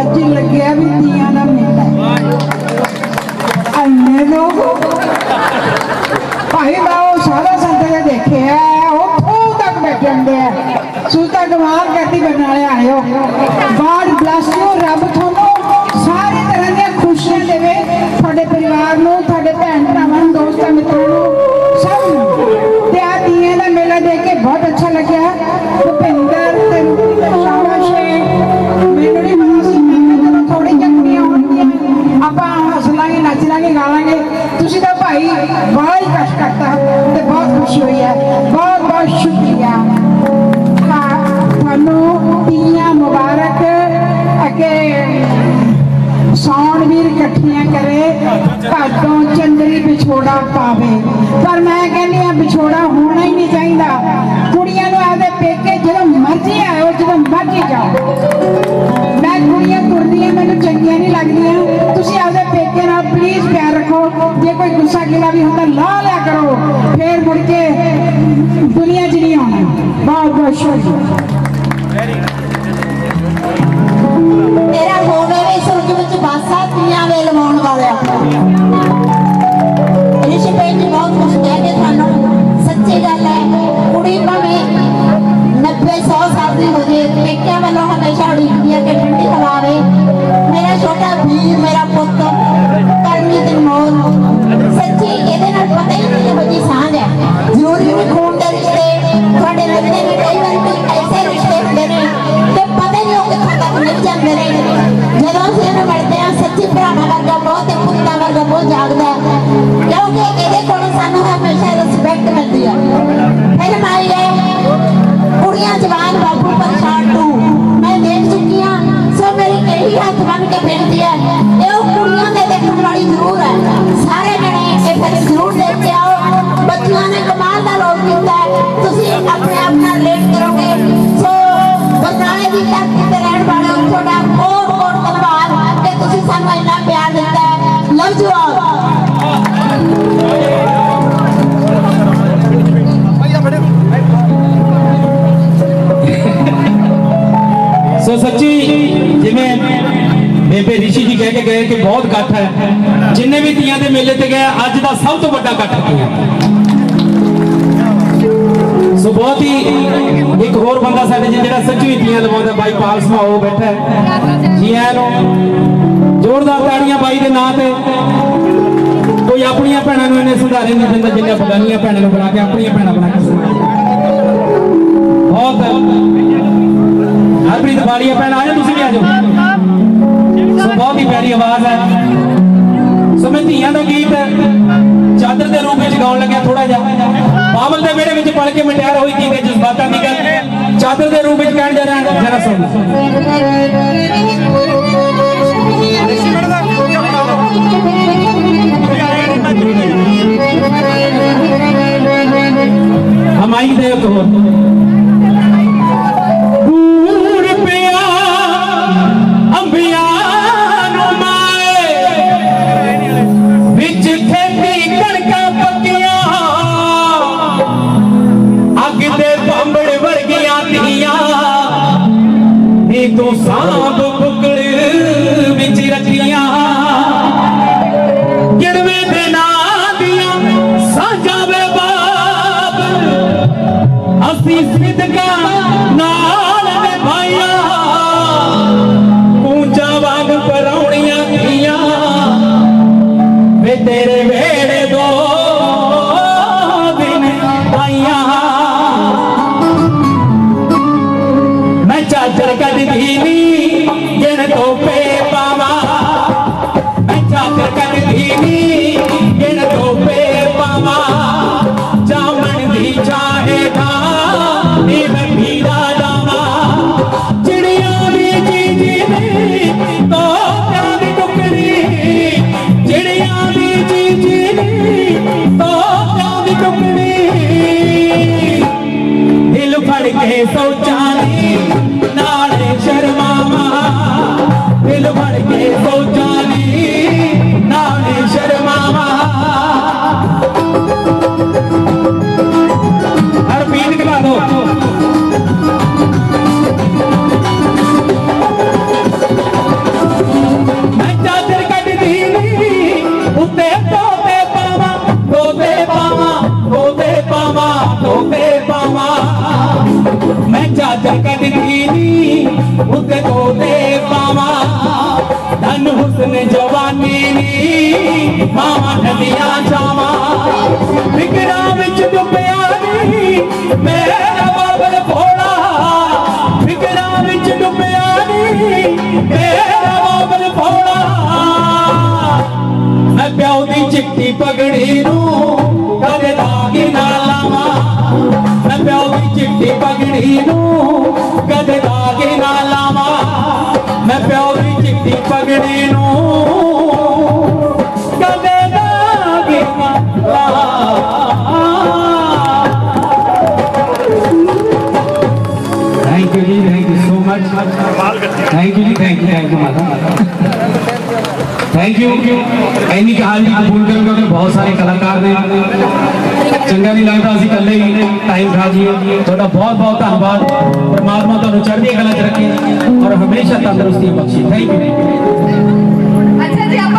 ਅੱਜ ਲੱਗਿਆ ਵੀ ਤੀਆਂ ਦਾ ਮੇਲਾ ਅੰਨੇ ਲੋਕ ਭਾਈ ਮੈਂ ਉਹ ਸਾਰਾ ਸੰਤ ਦੇਖਿਆ ਉੱਥੋਂ ਤੱਕ ਬੈਠੇ ਹੁੰਦੇ ਆ। ਕਮਾਲ ਕਰਦੀ ਬਰਨਾਲੇ ਆਇਓ। ਗॉड ਬਲੈਸ ਯੂ ਰੱਬ ਤੁਹਾਨੂੰ ਸਾਰੀ ਤਰ੍ਹਾਂ ਦੀਆਂ ਖੁਸ਼ੀਆਂ ਦੇਵੇ। ਤੁਹਾਡੇ ਪਰਿਵਾਰ ਨੂੰ, ਤੁਹਾਡੇ ਭੈਣ ਭਰਾਵਾਂ ਨੂੰ, ਦੋਸਤਾਂ ਮਿੱਤਰਾਂ ਭਾਈ ਬੜਾ ਹੀ ਕਸ਼ਟ ਕਰਤਾ ਤੇ ਬਹੁਤ ਖੁਸ਼ੀ ਹੋਈ ਹੈ। ਬਹੁਤ ਬਹੁਤ ਸ਼ੁਕਰੀਆ। ਤੁਹਾਨੂੰ ਤੀਆਂ ਮੁਬਾਰਕ। ਅਕੇ ਸੌਣ ਵੀਰ ਇਕੱਠੀਆਂ ਕਰੇ ਭਾਦੋਂ ਚੰਦਰੀ ਵਿਛੋੜਾ ਪਾਵੇ। ਪਰ ਮੈਂ ਕਹਿੰਦੀ ਆ ਵਿਛੋੜਾ ਹੋਣਾ ਹੀ ਨਹੀਂ ਚਾਹੀਦਾ। ਕੁੜੀਆਂ ਨੂੰ ਆਪਦੇ ਪੇਕੇ ਜਦੋਂ ਮਰਜ਼ੀ ਆਇਓ, ਜਦੋਂ ਮਰਜ਼ੀ ਜਾਓ। ਗੁੱਸਾ ਗਿਲਾ ਵੀ ਹੁੰਦਾ ਲਾ ਲਿਆ ਕਰੋ। ਫੇਰ ਮੁੜ ਕੇ ਦੁਨੀਆ 'ਚ ਨਹੀਂ ਆਉਣਾ। ਬਹੁਤ ਬਹੁਤ ਸ਼ੁਕਰੀਆ। ਤੇਰਾ ਹੋਵੇ ਵੀ ਸੁਰਗ ਵਿੱਚ ਬਾਸਾ ਤੀਆਂ ਵੇ ਲਵਾਉਣ ਵਾਲਿਆ ਰਿਸ਼ੀ ਭੈਣ ਜੀ ਬਹੁਤ ਕੁਝ ਕਹਿ ਕੇ ਮਿਲਦੇ ਵਰਗਾ ਬਹੁਤ ਤੇ ਪੁੱਤਾਂ ਵਰਗਾ ਬਹੁਤ ਜਾਗਦਾ ਕਿਉਂਕਿ ਇਹਦੇ ਵੀ ਤੀਆਂ ਦੇ ਮੇਲੇ ਤੇ ਗਿਆ ਅੱਜ ਦਾ ਸਭ ਤੋਂ ਵੱਡਾ ਇਕੱਠ ਤੀਆਂ ਸੋ ਬਹੁਤ ਹੀ ਇੱਕ ਹੋਰ ਬੰਦਾ ਸਾਡੇ ਜਿਹੜਾ ਸੱਚੀ ਤੀਆਂ ਲਵਾਉਂਦਾ, ਬਾਈ ਪਾਲ ਸਮਾਓ ਬੈਠਾ ਜੀ ਆਇਆਂ ਨੂੰ, ਜ਼ੋਰਦਾਰ ਤਾੜੀਆਂ ਬਾਈ ਦੇ ਨਾਂ ਤੇ। ਕੋਈ ਆਪਣੀਆਂ ਭੈਣਾਂ ਨੂੰ ਇਹਨੇ ਸੁਧਾਰੇ ਨਹੀਂ ਦਿੰਦਾ ਜਿੰਨੇ ਬਗਾਨੀਆਂ ਭੈਣਾਂ ਨੂੰ ਬਣਾ ਕੇ ਆਪਣੀਆਂ ਭੈਣਾਂ ਬਣਾ ਕੇ ਬਹੁਤ ਹਰਪ੍ਰੀਤ, ਵਾਲੀਆ ਭੈਣ, ਆ ਜਾਓ ਤੁਸੀਂ ਵੀ ਆ ਜਾਓ। ਸੋ ਬਹੁਤ ਹੀ ਪਿਆਰੀ ਆਵਾਜ਼ ਹੈ। ਸੋ ਧੀਆਂ ਦਾ ਗੀਤ ਚਾਦਰ ਦੇ ਰੂਪ ਵਿੱਚ ਗਾਉਣ ਲੱਗਿਆ ਥੋੜਾ ਜਿਹਾ। ਬਾਬਲ ਦੇ ਵਿਹੜੇ ਵਿੱਚ ਪਲ ਕੇ ਮਟਿਆਰ ਹੋਈ ਕੀ ਦੇ ਜਜ਼ਬਾਤਾਂ ਦੀ ਗੱਲ। ਚਾਦਰ ਦੇ ਰੂਪ ਵਿੱਚ ਕਹਿਣ ਜਾ ਰਿਹਾ, ਜਰਾ ਸੁਣ। ਹਮਾਈ ਦੇ ਇੱਕ তোমার ਤੋਬੇ ਪਾਵਾਂ ਮੈਂ ਚਾਦਰ ਕੱਢ ਕੀਨੀ ਉੱਤੇ ਤੋਬੇ ਪਾਵਾਂ। ਧਨ ਹੁਸਨ ਜਵਾਨੀ ਨੀ, ਮਾਵਾਂ ਨਦੀਆਂ ਜਾਵਾਂ। ਫਿਕਰਾਂ ਵਿੱਚ ਡੁੱਬਿਆ ਨੀ ਮੈਂ ਬਾਬਲ ਭੋਲਾ। ਫਿਕਰਾਂ ਵਿੱਚ ਡੁੱਬਿਆ ਨੀ, ਮੇਰਾ ਬਾਬਲ ਭੋਲਾ। ਮੈਂ ਪਿਓ ਦੀ ਚਿੱਟੀ ਪਗੜੀ ਨੂੰ ਕਦੇ ਦਾਗੀ ਨਾ ਲਾਵਾਂ। ਦੀ ਪਗੜੀ ਨੂੰ ਕਦੇ ਦਾਗ ਨਾ ਲਾਵਾਂ। ਮੈਂ ਪਿਓ ਦੀ ਚਿੱਟੀ ਪਗੜੀ ਨੂੰ ਕਦੇ ਦਾਗ ਨਾ ਲਾਵਾਂ। Thank you ji thank you so much thank you ji thank you thank you ਮਾਤਾ। थैंक यू ऐनी कहानी का फ़ोन करूँगा तो बहुत सारे कलाकार ने चंगा नहीं लगता, अभी कल ही टाइम खा जी थोड़ा बहुत बहुत धन्यवाद। परमात्मा तो चढ़ती गलत रखे। और हमेशा तंदुरुस्ती बख्शी। थैंक यू अच्छा जी, आप